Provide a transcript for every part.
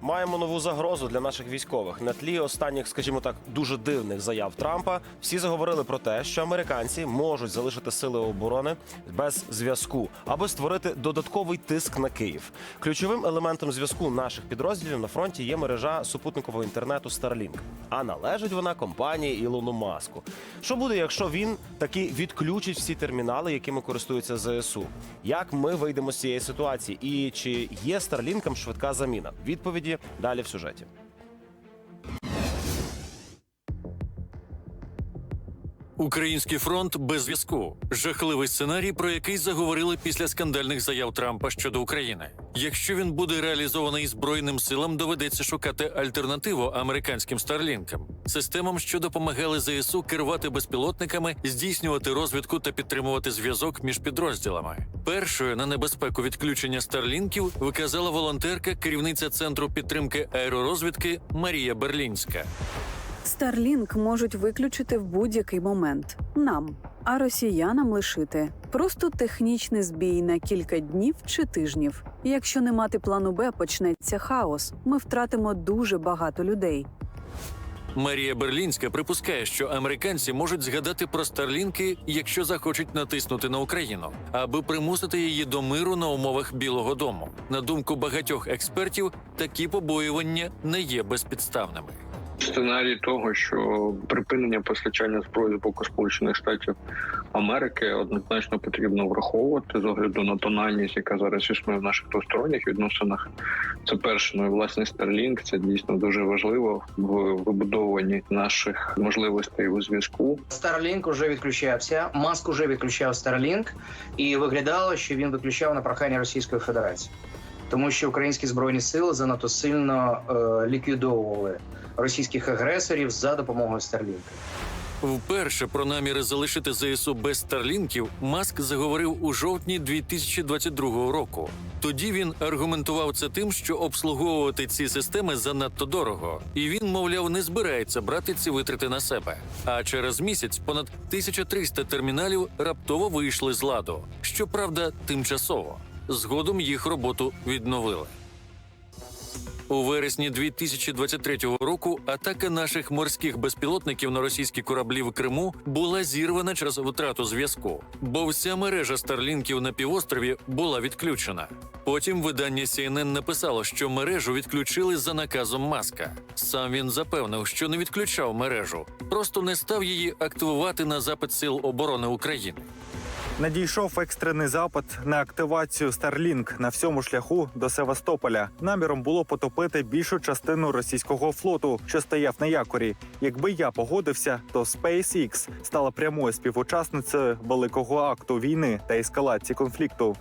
Маємо нову загрозу для наших військових. На тлі останніх, скажімо так, дуже дивних заяв Трампа. Всі заговорили про те, що американці можуть залишити сили оборони без зв'язку, аби створити додатковий тиск на Київ. Ключовим елементом зв'язку наших підрозділів на фронті є мережа супутникового інтернету Starlink. А належить вона компанії Ілону Маску. Що буде, якщо він таки відключить всі термінали, якими користуються ЗСУ? Як ми вийдемо з цієї ситуації? І чи є Старлінкам швидка заміна? Відповіді далі в сюжеті. Український фронт без зв'язку. Жахливий сценарій, про який заговорили після скандальних заяв Трампа щодо України. Якщо він буде реалізований збройним силам, доведеться шукати альтернативу американським старлінкам, системам, що допомагали ЗСУ керувати безпілотниками, здійснювати розвідку та підтримувати зв'язок між підрозділами. Першою на небезпеку відключення старлінків виказала волонтерка, керівниця центру підтримки аеророзвідки Марія Берлінська. Starlink можуть виключити в будь-який момент нам, а росіянам лишити просто технічний збій на кілька днів чи тижнів. Якщо не мати плану Б, почнеться хаос. Ми втратимо дуже багато людей. Марія Берлінська припускає, що американці можуть згадати про старлінки, якщо захочуть натиснути на Україну, аби примусити її до миру на умовах Білого Дому. На думку багатьох експертів, такі побоювання не є безпідставними. Сценарій того, що припинення постачання зброї з боку Сполучених Штатів Америки однозначно потрібно враховувати з огляду на тональність, яка зараз існує в наших двосторонніх відносинах. Це перше, ну і власне Starlink, Це дійсно дуже важливо в вибудовуванні наших можливостей у зв'язку. Starlink уже відключався. Маск уже відключав Starlink, і виглядало, що він виключав на прохання Російської Федерації, тому що українські збройні сили занадто сильно е, ліквідовували російських агресорів за допомогою Starlink. Вперше про наміри залишити ЗСУ без старлінків Маск заговорив у жовтні 2022 року. Тоді він аргументував це тим, що обслуговувати ці системи занадто дорого, і він, мовляв, не збирається брати ці витрати на себе. А через місяць понад 1300 терміналів раптово вийшли з ладу. Щоправда, тимчасово. Згодом їх роботу відновили. У вересні 2023 року атака наших морських безпілотників на російські кораблі в Криму була зірвана через втрату зв'язку, бо вся мережа старлінків на півострові була відключена. Потім видання CNN написало, що мережу відключили за наказом Маска. Сам він запевнив, що не відключав мережу, просто не став її активувати на запит Сил оборони України. Надійшов екстрений запит на активацію Starlink на всьому шляху до Севастополя. Наміром було потопити більшу частину російського флоту, що стояв на якорі. Якби я погодився, то SpaceX стала прямою співучасницею великого акту війни та ескалації конфлікту.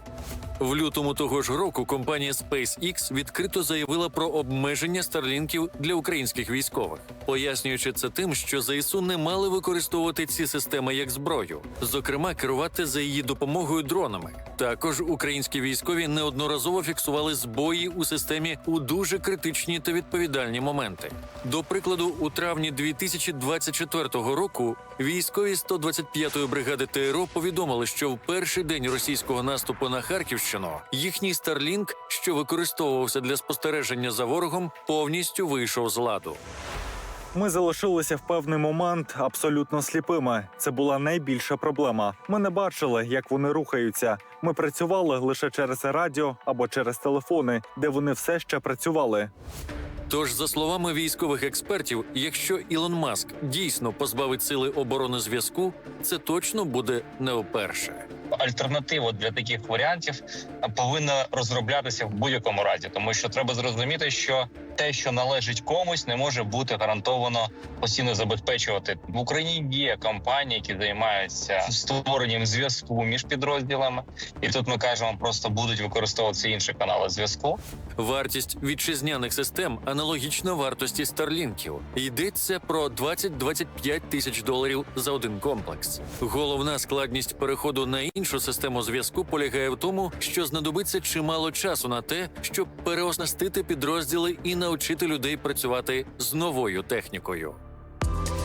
В лютому того ж року компанія SpaceX відкрито заявила про обмеження старлінків для українських військових, пояснюючи це тим, що ЗСУ не мали використовувати ці системи як зброю, зокрема керувати за її допомогою дронами. Також українські військові неодноразово фіксували збої у системі у дуже критичні та відповідальні моменти. До прикладу, у травні 2024 року військові 125-ї бригади ТРО повідомили, що в перший день російського наступу на Харківщину їхній Starlink, що використовувався для спостереження за ворогом, повністю вийшов з ладу. Ми залишилися в певний момент абсолютно сліпими. Це була найбільша проблема. Ми не бачили, як вони рухаються. Ми працювали лише через радіо або через телефони, де вони все ще працювали. Тож, за словами військових експертів, якщо Ілон Маск дійсно позбавить сили оборони зв'язку, це точно буде не вперше. Альтернатива для таких варіантів повинна розроблятися в будь-якому разі, тому що треба зрозуміти, що те, що належить комусь, не може бути гарантовано постійно забезпечувати в Україні. Є компанії, які займаються створенням зв'язку між підрозділами, і тут ми кажемо, просто будуть використовуватися інші канали зв'язку. Вартість вітчизняних систем аналогічна вартості старлінків. Йдеться про 20-25 тисяч доларів за один комплекс. Головна складність переходу на іншу систему зв'язку полягає в тому, що знадобиться чимало часу на те, щоб переоснастити підрозділи і навчити людей працювати з новою технікою.